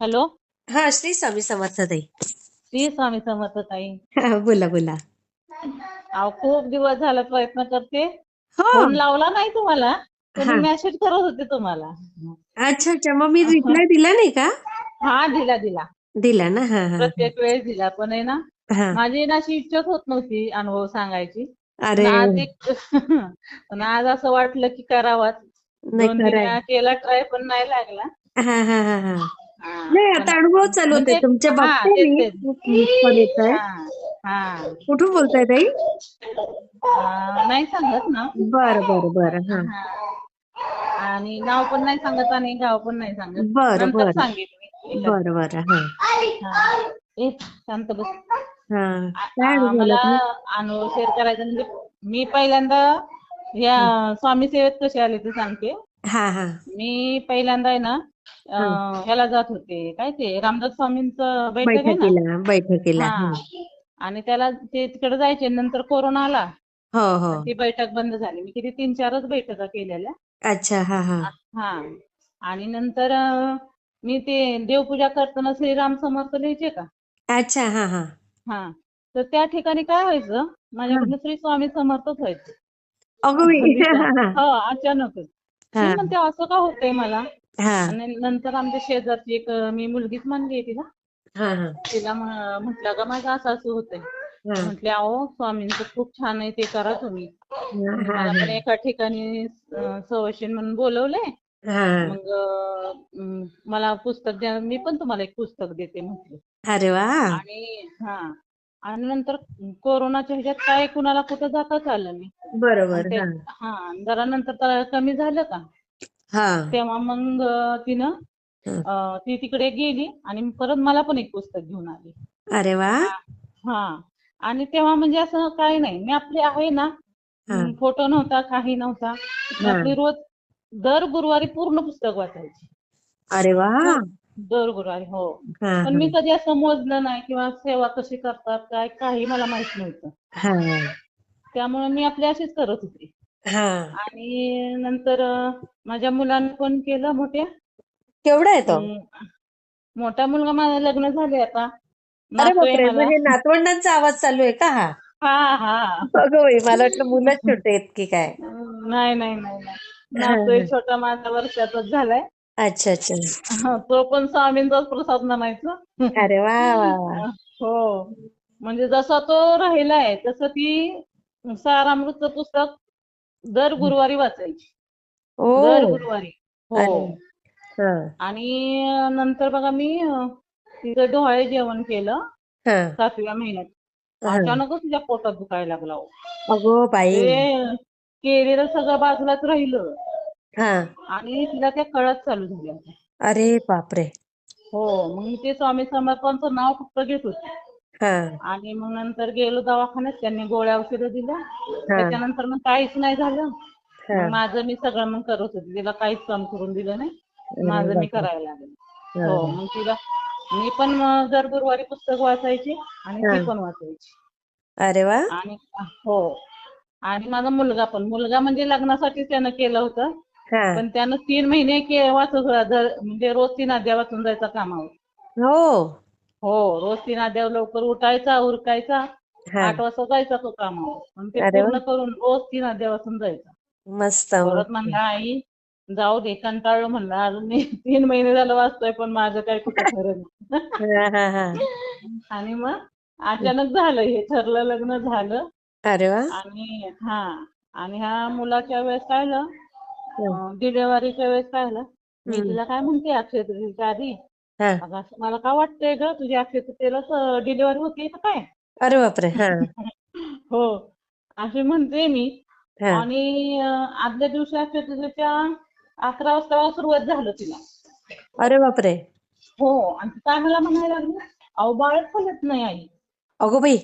Hello. हा श्री स्वामी समर्थ ताई. श्री स्वामी समर्थ ताई. हा, बोला बोला. अहो खूप दिवस झाला प्रयत्न करते. हो. फोन लावला नाही तुम्हाला हा. मी मेसेज करत होते तुम्हाला. अच्छा अच्छा. मग मी रिप्लाय दिला नाही का? हा दिला दिला. दिला ना? हा हा प्रत्येक वेळेस दिला पण आहे ना हा. माझी ना अशी इच्छाच होत नव्हती अनुभव सांगायची. अरे. आज एक पण आज असं वाटलं की करावाच. नाही दोन वेळा केला ट्राय पण नाही लागला. हा हा हा हा. हा, नाही पण- आता अनुभव चालू होते म्हणजे- तुमच्या हा, बघते तेच, मी तेच. खूप miss call येतोय हा हा. कुठून बोलताय ताई? आ, नाही सांगत ना. बर बर बर हा. हा. आणि नाव पण नाही सांगत आणि गाव पण नाही सांगत. बरं, नंतर बरं. बर बर हा. शांत बस. हा. काय मला अनुभव शेअर करायचा म्हणजे मी पहिल्यांदा या स्वामी सेवेत कशी आले ते सांगते. हा हा. मी पहिल्यांदा आहे ना अं, ह्याला जात होते. काय ते रामदास स्वामींचं बैठक आहे ना? बैठकीला बैठकीला. हा. हा. आणि त्याला ते तिकडे जायचे नंतर कोरोना आला. हो हो. ती बैठक बंद झाली. मी किती तीन चारच बैठका केलेल्या. अच्छा हा हा. हा. आणि नंतर अं, मी ते देवपूजा करताना श्रीराम समर्थ लिहायचे का? अच्छा हा हा. हा. तर त्या ठिकाणी काय व्हायचं? माझ्याकडनं श्री स्वामी समर्थच व्हायचे. बाई. हो अचानकच. हा. म्हणते असं का होतंय मला? हा. आणि नंतर आमच्या शेजारची एक अं, मी मुलगीच मानली आहे तिला. हा हा. तिला म्ह- म्हटलं का माझं असं असं होतंय. हा. म्हटले अहो स्वामींचं खूप छान आहे ते करा तुम्ही. हा, मला पण एका ठिकाणी अं, सवशीन म्हणून बोलवलंय. हा. मग अं, मला पुस्तक द्या मी पण तुम्हाला एक पुस्तक देते म्हटले. अरे वा. आणि हा. आणि नंतर कोरोनाच्या ह्याच्यात काय कुणाला कुठं जाताच आलं नाही. बरोबर हा. हा जरा नंतर तर कमी झालं का? हा. तेव्हा मग तिनं हं. अं, ती तिकडे गेली आणि परत मला पण एक पुस्तक घेऊन आली. अरे वा! हा आणि तेव्हा म्हणजे असं काही नाही मी आपली आहे ना हा. फोटो नव्हता काही नव्हता. मी हा. आपली रोज दर गुरुवारी पूर्ण पुस्तक वाचायची. अरे वा! दर गुरुवारी हो. हा पण मी कधी असं मोजलं नाही किंवा सेवा कशी करतात काय काही मला माहीत नव्हतं. हा. त्यामुळे मी आपली अशीच करत होते. हा. आणि नंतर अं, माझ्या मुलांनी पण केलं मोठ्या. केवढा आहे तो? अं, मोठा मुलगा माझं लग्न झाले आता. अरे नातू आहे बापरे मला. म्हणजे नातवंडांचा आवाज चालू आहे का हा? हा हा. अगं बाई मला वाटलं मुलं छोटे आहेत की काय? नाही नाही नाही नाही. नातू छोटा माझा वर्षाचाच झालाय. अच्छा अच्छा. हा, तो पण स्वामींचाच प्रसाद म्हणायचा. अरे वा वा वा. हो. म्हणजे जसा तो राहिलाय तसं ती सारामृतचं पुस्तक दर गुरुवारी वाचायची. ओ. दर गुरुवारी. हो. अरे. हा. आणि नंतर बघा मी अं, तिचं डोहाळे जेवण केलं हा. सातव्या महिन्यात. हा. अचानकच तिच्या पोटात दुखायला लागला अहो. बाई. ते केलेलं सगळं बाजूलाच राहिलं. हा. आणि तिला त्या कळत चालू झाल्या होत्या. अरे बापरे. हो मग मी ते स्वामी समर्थांचं नाव फक्त घेत होते. हा. आणि मग नंतर गेलो दवाखान्यात त्यांनी गोळ्या औषधं दिल्या. त्याच्यानंतर मग काहीच नाही झालं. हा. मग माझं मी सगळं मग करत होते. तिला काहीच काम करून दिलं नाही. अरे माझं मी बापरे. करायला लागले. हा. हो मग तिला मी पण मग दर गुरुवारी पुस्तक वाचायची आणि ती. पण वाचायची. अरे वा. आणि हो. आणि माझा मुलगा पण मुलगा म्हणजे लग्नासाठी त्यानं केलं होतं. पण त्यानं तीन महिने के वाचत म्हणजे रोज तीन अध्याय वाचून जायचा कामावर. हो. हो रोज तीन अध्याय लवकर उठायचा उरकायचा आठ वाजता जायचा तो कामावर. पण ते. पूर्ण करून रोज तीन अध्याय वाचून जायचा. मस्त. परत. म्हणला आई जाऊ दे कंटाळलो म्हणलं अजून मी तीन महिने झालं वाचतोय पण माझं काही कुठं खरं नाही. आणि मग अचानक झालं हे ठरलं लग्न झालं. अरे वा. आणि हा आणि ह्या मुलाच्या वेळेस काय. डिलेव्हरीच्या वेळेस काय झालं मी. तिला काय म्हणते अक्षय तृतीयेच्या आधी हा. अगं असं मला का वाटतंय ग तुझ्या अक्षय तृतीयेला डिलेव्हरी होती का काय? अरे बापरे हा. हो. अशी म्हणते मी. हा. आणि अं, आदल्या दिवशी अक्षय तृतीयेच्या अकरा वाजता सुरुवात झालं तिला. अरे बापरे. हो. आणि ती काय मला म्हणायला लागली अहो बाळच फलत नाही आई. अगो बाई.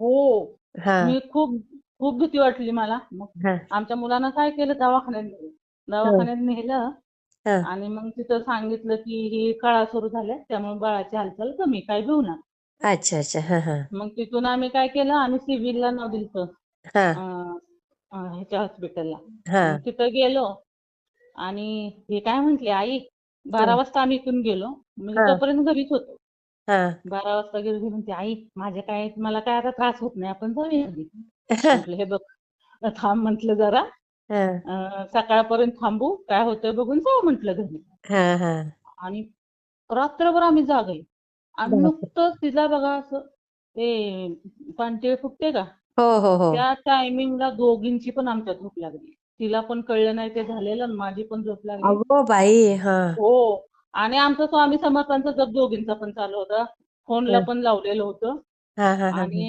हो. हा. मी खूप खूप भीती वाटली मला. मग हा. आमच्या मुलानं काय केलं दवाखान्यात नेलं. दवाखान्यात नेलं हा. आणि मग तिथं सांगितलं की ही कळा सुरू झाल्या त्यामुळे बाळाची हालचाल कमी काय घेऊ नका अच्छा अच्छा. हा हा. मग तिथून आम्ही काय केलं आम्ही सिव्हिलला नाव दिलं हा. ह्याच्या हॉस्पिटलला. हा. मग तिथं गेलो आणि हे काय म्हंटले आई बारा हं. वाजता आम्ही इथून गेलो. हा. तोपर्यंत घरीच होतो. हा. बारा वाजता गेलो म्हणते आई माझ्या काय मला काय आता त्रास होत नाही आपण जाऊया घरी म्हटलं हे बघ थांब म्हटलं जरा. अं, सकाळपर्यंत थांबू. काय होतंय बघून जाऊ म्हटलं घरी. हा हा. आणि रात्रभर आम्ही जागे आणि बापरे. नुकतंच तिला बघा असं ते पाणतेळ फुटते का? हो हो हो. त्या टायमिंगला दोघींची पण आमच्या झोप लागली. तिला पण कळलं नाही ते झालेलं आणि माझी पण झोप लागली. अगो बाई हा. हो. आणि आमचं स्वामी समर्थांचं जप दोघींचा पण चालू होता. फोनला पण लावलेलं होतं. हा हा हा. आणि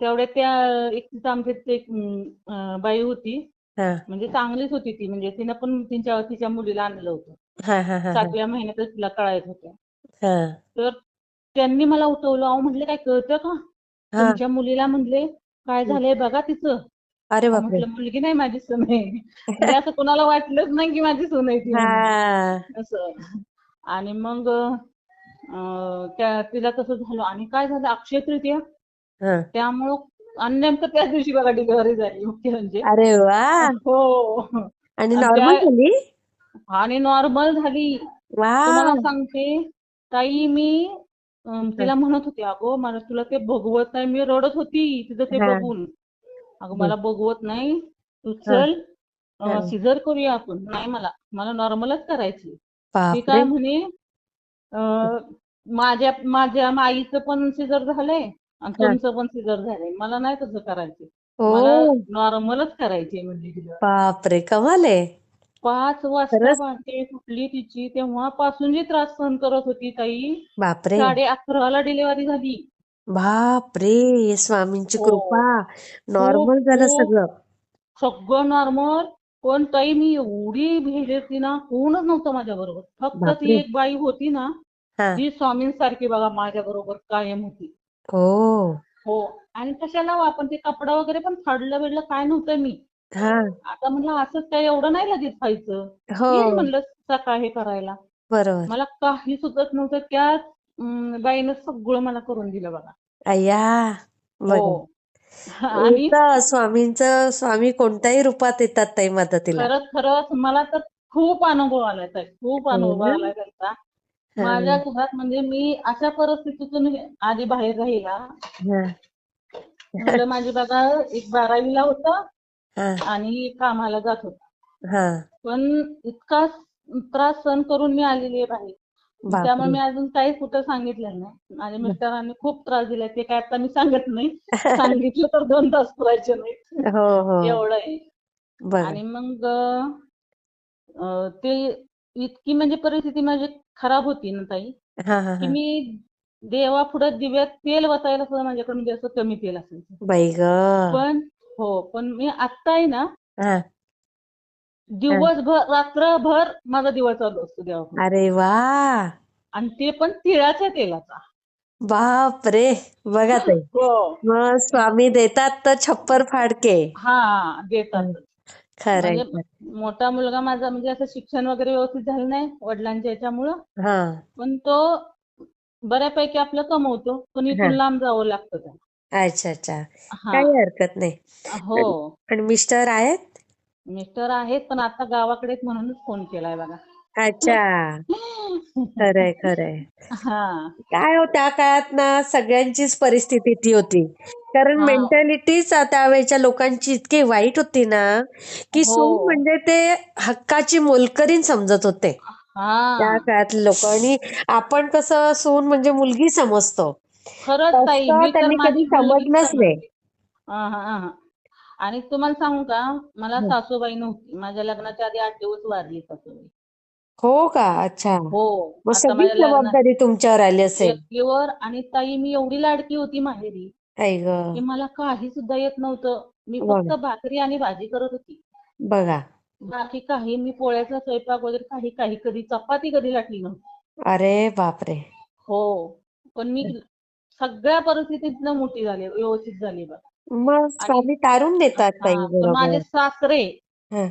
तेवढ्या त्या एक तिथं आमच्या तिथे एक अं, बाई होती. हा. म्हणजे चांगलीच होती ती. म्हणजे तिनं पण तिच्या तिच्या मुलीला आणलं होतं. हा हा हा सातव्या महिन्यातच तिला कळायत होतं. हा. तर त्यांनी मला उठवलं. अहो म्हटले काय कळतं का? हा. तुमच्या मुलीला म्हणले काय झालंय बघा तिचं. अरे अहो, बापरे. म्हटलं मुलगी नाही माझी सून. आहे म्हणजे असं कोणाला वाटलंच नाही की माझी सून आहे ती म्हणून. असं. आणि मग अं, त्या तिला तसं झालं. आणि काय झालं? अक्षय तृतीया? हा. त्यामुळं आणि नेमकं त्याच दिवशी बघा डिलिव्हरी झाली मुख्य म्हणजे. अरे वा. हो. आणि आणि नॉर्मल त्या- झाली? आणि नॉर्मल झाली. तुम्हाला सांगते ताई मी अं, तिला म्हणत होते अगो मला तुला ते बघवत नाही मी रडत होती तिथं ते हा. बघून. अगं मला बघवत नाही. तू हा. चल हा. सिझर करूया आपण. नाही मला मला नॉर्मलच करायची. ती बापरे. काय म्हणे अं, माझ्या माझ्या आईचं पण सिझर झालंय. आणि हा. तुमचं पण सिझर झालंय. मला नाही तसं करायचं. ओ मला नॉर्मलच करायची म्हणजे डिलिव्हरी बापरे कमाल. आहे पाच वाजता खरंच? पहाटे सुटली तिची तेव्हापासून जी त्रास सहन करत होती ताई. बापरे. साडे अकराला डिलिव्हरी झाली. बापरे स्वामींची हो. कृपा. नॉर्मल झालं खूप. सगळं. सगळं नॉर्मल. पण ताई मी एवढी भेट होती ना कोणच नव्हतं माझ्या बरोबर फक्त ती बापरे. एक बाई होती ना हा. ती स्वामींसारखी बघा माझ्या बरोबर कायम होती. हो. हो. आणि कशाला हो, आपण ते कपडा वगैरे पण फाडलं बिडलं काय नव्हतं मी. हा. आता म्हणलं असंच काय एवढं नाही लगेच व्हायचं. हो. येईल म्हणलं सकाळ हे करायला. बरोबर. मला काही सुचत नव्हतं त्याच अं, बाईनं सगळं मला करून दिलं बघा. अय्या बघा. हो आणि येतं स्वामींचं स्वामी कोणत्याही रूपात येतात ताई मदतीला खरंच खरंच. मला तर खूप अनुभव आलाय ताई. खूप हो अनुभव ना? आलाय त्यांचा. हा, माझ्या घरात म्हणजे मी अशा परिस्थितीतून आधी बाहेर राहिला. हा, मुलं माझी बघा एक बारावीला होतं आणि कामाला जात होता. हा. पण इतका त्रास सहन करून मी आलेली आहे बाहेर. त्यामुळे मी अजून काही कुठं सांगितलं नाही. माझ्या मिस्टरांनी खूप त्रास दिलाय ते काय आता मी सांगत नाही. सांगितलं तर दोन तास पुरायचे नाही. हो हो. एवढं आहे. आणि मग ते इतकी म्हणजे परिस्थिती माझी खराब होती ना ताई. हा हा की हा. मी देवापुढे दिव्यात तेल वतायला सुद्धा माझ्याकडे म्हणजे असं कमी तेल असायचं. बाई ग. पण हो पण मी आत्ता आहे ना हा. दिवसभर रात्रभर माझा दिवा चालू असतो देवापुढे. अरे वा. आणि ते पण तिळाच्या तेलाचा. बापरे. बघा ताई. हो. मग स्वामी देतात तर छप्पर फाडके. हा देतात. खरंय म्हणजे. मोठा मुलगा माझा म्हणजे असं शिक्षण वगैरे व्यवस्थित झालं नाही वडिलांच्या याच्यामुळं. हा. पण तो बऱ्यापैकी आपलं कमवतो. पण इथून लांब जावं लागतं त्याला. अच्छा अच्छा. हा. काही हरकत नाही. हो. आणि मिस्टर आहेत? मिस्टर आहेत पण आता गावाकडे आहेत म्हणूनच फोन केलाय बघा. अच्छा. खरंय खरंय. हा. काय हो त्या काळात ना सगळ्यांचीच परिस्थिती ती होती. कारण. मेंटॅलिटीच त्यावेळेच्या लोकांची इतकी वाईट होती ना की हो. सून म्हणजे ते हक्काची मोलकरीण समजत होते त्या काळातले लोक आणि आपण कसं सून म्हणजे मुलगी समजतो खरंच ताई तसं मी तर त्यांनी माझी कधी मुलगीच समजलंच नाही समजते. हा, हा, हा, हा. आणि तुम्हाला सांगू का मला हं. सासूबाई नव्हती माझ्या लग्नाच्या आधी आठ दिवस वारली सासूबाई हो का अच्छा हो मग आता माझ्या जबाबदारी तुमच्यावर आली असेल आणि ताई मी एवढी लाडकी होती माहेरी आई ग. मला काही सुद्धा येत नव्हतं. मी बघा. फक्त भाकरी आणि भाजी करत होती. बघा. बाकी काही मी पोळ्याचा स्वयंपाक वगैरे काही काही कधी चपाती कधी लाटली नव्हती. अरे बापरे. हो. पण मी सगळ्या परिस्थितीतनं मोठी झाली व्यवस्थित झाली बघ. मग स्वामी तारून देतात ताई हा, पण माझे बरोबर सासरे हं.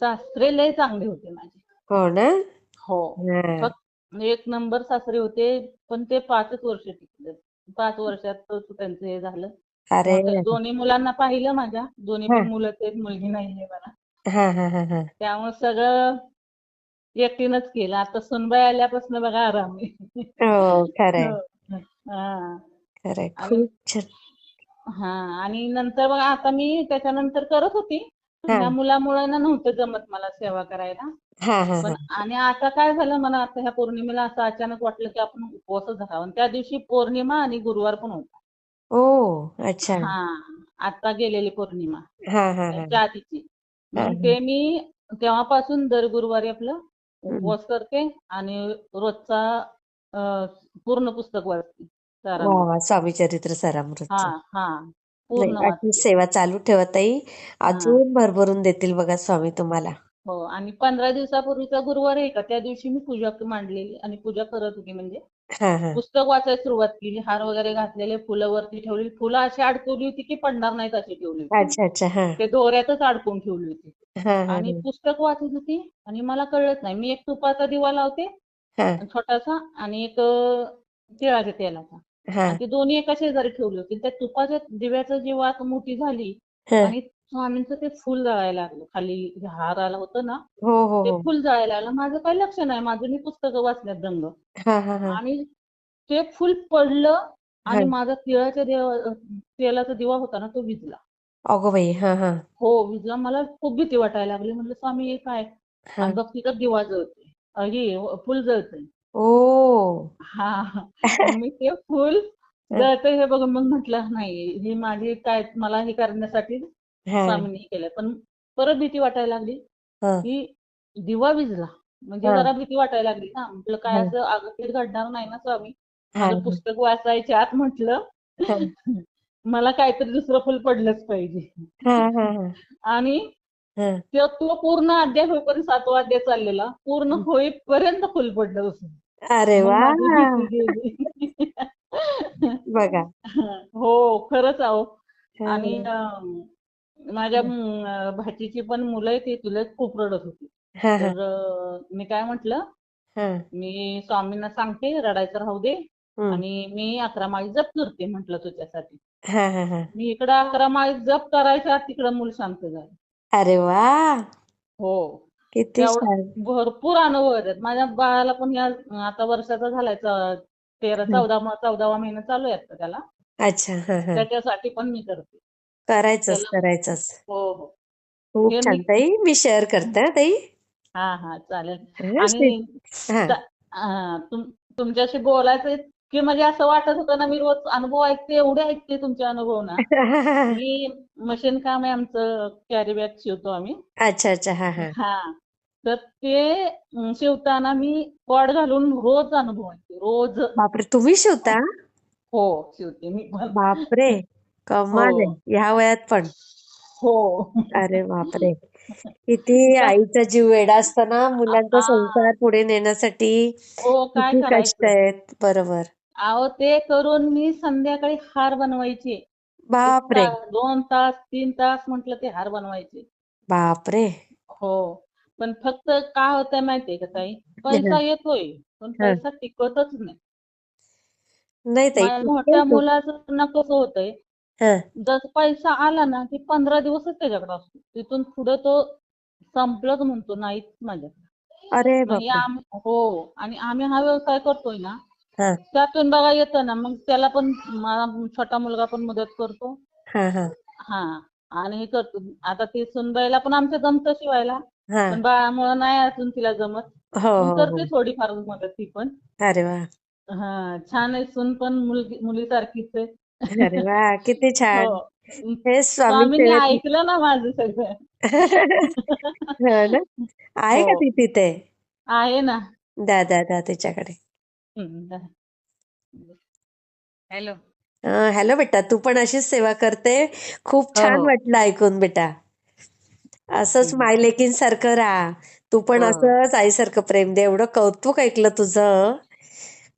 सासरे लय चांगले होते माझे. हो ना? हो. हं. फक्त एक नंबर सासरे होते पण ते पाचच वर्ष टिकले. पाच वर्षात त्यांचं हे झालं. अरे. दोन्ही मुलांना पाहिलं माझ्या. दोन्ही हा. पण मुलं आहेत मुलगी नाहीये मला. हा हा हा हा. त्यामुळे सगळं एकटीनंच केलं. आता सुनबाई आल्यापासून बघा आराम आहे. हो खरंय. हो. हा. खरंय. आणि खूप छान. हा आणि नंतर बघा आता मी त्याच्यानंतर करत होती. ह्या मुलामुळे ना नव्हतं जमत मला सेवा करायला. हा हा पण हा. आणि आता काय झालं मला आता ह्या पौर्णिमेला असं अचानक वाटलं की आपण उपवासच धरावा आणि त्या दिवशी पौर्णिमा आणि गुरुवार पण होता. ओ अच्छा. हा आता गेलेली पौर्णिमा. हा हा हा. त्याच्या आधीची. हा मग ते मी तेव्हापासून दर गुरुवारी आपलं हम्म. उपवास करते आणि रोजचा अं, पूर्ण पुस्तक वाचते वा सारामृत. वा हा सारामृतचं हा. पूर्ण वाचते सेवा चालू ठेवा ताई. हा. अजून भरभरून देतील बघा स्वामी तुम्हाला. हो आणि पंधरा दिवसापूर्वीचा गुरुवार आहे का? त्या दिवशी मी पूजा मांडलेली आणि पूजा करत होती म्हणजे. हा हा. पुस्तक वाचायला सुरुवात केली हार वगैरे घातलेले फुलं वरती ठेवली फुलं अशी अडकवली होती की पडणार नाहीत अशी ठेवली होती. अच्छा अच्छा हा. ते दोऱ्यातच अडकवून ठेवली होती. हा हा आणि पुस्तक वाचत होती आणि मला कळत नाही. मी एक तुपाचा दिवा लावते हा. छोटासा आणि एक अं, तिळाच्या तेलाचा. हा. आणि ती दोन्ही एका शेजारी ठेवली होती. त्या तुपाच्या दिव्याचं जेव्हा आता मोठी झाली हा. आणि स्वामींचं ते फुल जळायला लागलं. खाली जे हार आला होतं ना हो हो ते हो. फुल जळायला लागलं. माझं काही लक्ष नाही. माझं मी पुस्तकं वाचण्यात दंग. हा हा हा. आणि ते फुल पडलं आणि माझा तिळाच्या देवा तेलाचा दिवा होता ना तो विझला अगो बाई हा हा. हो विझला मला खूप भीती वाटायला लागली. म्हणलं स्वामी हे काय? हा. आणि बघ तिथं दिवा जळतोय. फुल जळतंय. ओ. हा. मग मी ते फुल जळतंय हे बघून मग म्हटलं नाही ही माझी काय मला हे करण्यासाठी हा. स्वामींनी हे केलंय. पण परत भीती वाटायला लागली हा. की दिवा विझला म्हणजे हा. जरा भीती वाटायला लागली ना. म्हटलं काय हा. असं आगीत घडणार नाही ना स्वामी. हा. पुस्तक वाचायच्या आत म्हटलं हा. मला काहीतरी दुसरं फुल पडलंच पाहिजे. हा हा हा. आणि हा. तो तो पूर्ण अध्याय होईपर्यंत सातवा अध्याय चाललेला पूर्ण होईपर्यंत फुल पडलं असं अरे मग वा. माझी भीती गेली. बघा. हो खरंच आहो हा. आणि अं, माझ्या अं, भाचीची पण मुलं आहे ती तुला खूप रडत होती. हा हा. तर अं, मी काय म्हटलं? हा. मी स्वामींना सांगते रडायचं राहू दे. आणि मी अकरा माळी जप करते म्हटलं तुझ्यासाठी. हा हा हा. मी इकडं अकरा माळी जप करायच्या तिकडं मूल शांत झालं अरे वा. हो. किती छान. भरपूर अनुभव आहेत माझ्या बाळाला पण या आता वर्षाचा झालाय च- तेरा चौदा चौदावा महिना चालू आहे आता त्याला. अच्छा. हा हा. त्याच्यासाठी पण मी करते. करायचंच त्याला करायचंच. हो हो. खूप हे छान मी ताई. मी शेअर करते हा ताई. हा हा चालेल. हा, श्री- आणि हा. चा- हा, तुम तुमच्याशी बोलायचं की म्हणजे असं वाटत होतं ना मी रोज अनुभव ऐकते एवढे ऐकते तुमचे अनुभव ना. मी मशीन काम आहे आमचं कॅरी बॅग शिवतो आम्ही. अच्छा अच्छा. हा हा. हा. तर ते शिवताना मी कॉड घालून रोज अनुभव ऐकते रोज. बापरे तुम्ही शिवता? हो शिवते मी पण. बापरे कमाल आहे हो. ह्या वयात पण. हो. अरे बापरे किती आईचा जीव वेडा असतो ना मुलांचा संसार पुढे नेण्यासाठी हो काय किती कष्ट करायचं आहेत बरोबर. अहो ते करून मी संध्याकाळी हार बनवायचे. एक बापरे तास दोन तास तीन तास म्हटलं ते हार बनवायचे. बापरे. हो. पण फक्त काय होतंय माहितीये का ताई? पैसा येतोय पण. पैसा टिकतच नाही. नाही ताई माझ्या टिकतो मोठ्या. मुलाचं ना कसं होतंय हा. जर पैसा आला ना की पंधरा दिवसच त्याच्याकडे असतो. तिथून पुढे तो संपलंच म्हणतो नाहीच माझ्याकडे अरे म्हणजे हो आणि आम्ही हा व्यवसाय करतोय ना हा. त्यातून बघा येतं ना मग त्याला पण छोटा मुलगा पण मदत करतो. हा आणि हे करतो. आता ती सुनबाईला पण आमच्या जमतं शिवायला. हा. पण बाळामुळे नाही अजून तिला जमत. हो पण हो करते हो. थोडीफार मदत ती पण. अरे वा. हा छान आहे सून पण मुलगी मुलीसारखीच आहे. अरे वा किती छान. हो. हे स्वामी स्वामींनी सेवेत ऐकलं ना माझं सगळं. हो ना? आहे का हो ती तिथे? आहे ना. दा दा दा तिच्याकडे. हॅलो. हा, हॅलो बेटा तू पण अशीच सेवा करते. खूप हो छान हो. वाटलं ऐकून बेटा. असंच हम्म. मायलेकींसारखं राहा. तू पण हो. असंच आईसारखं प्रेम दे. एवढं कौतुक ऐकलं तुझं.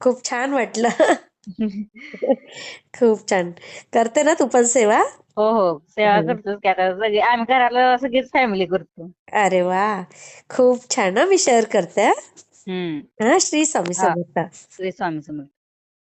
खूप छान वाटलं. खूप छान. करते ना तू पण सेवा? हो हो. सेवा हो. करतोच की आता सगळे आम्ही घराला सगळीच फॅमिली करतो. अरे वा! खूप छान ना मी शेअर करते हा. हा श्री स्वामी हा. समर्थ. श्री स्वामी समर्थ.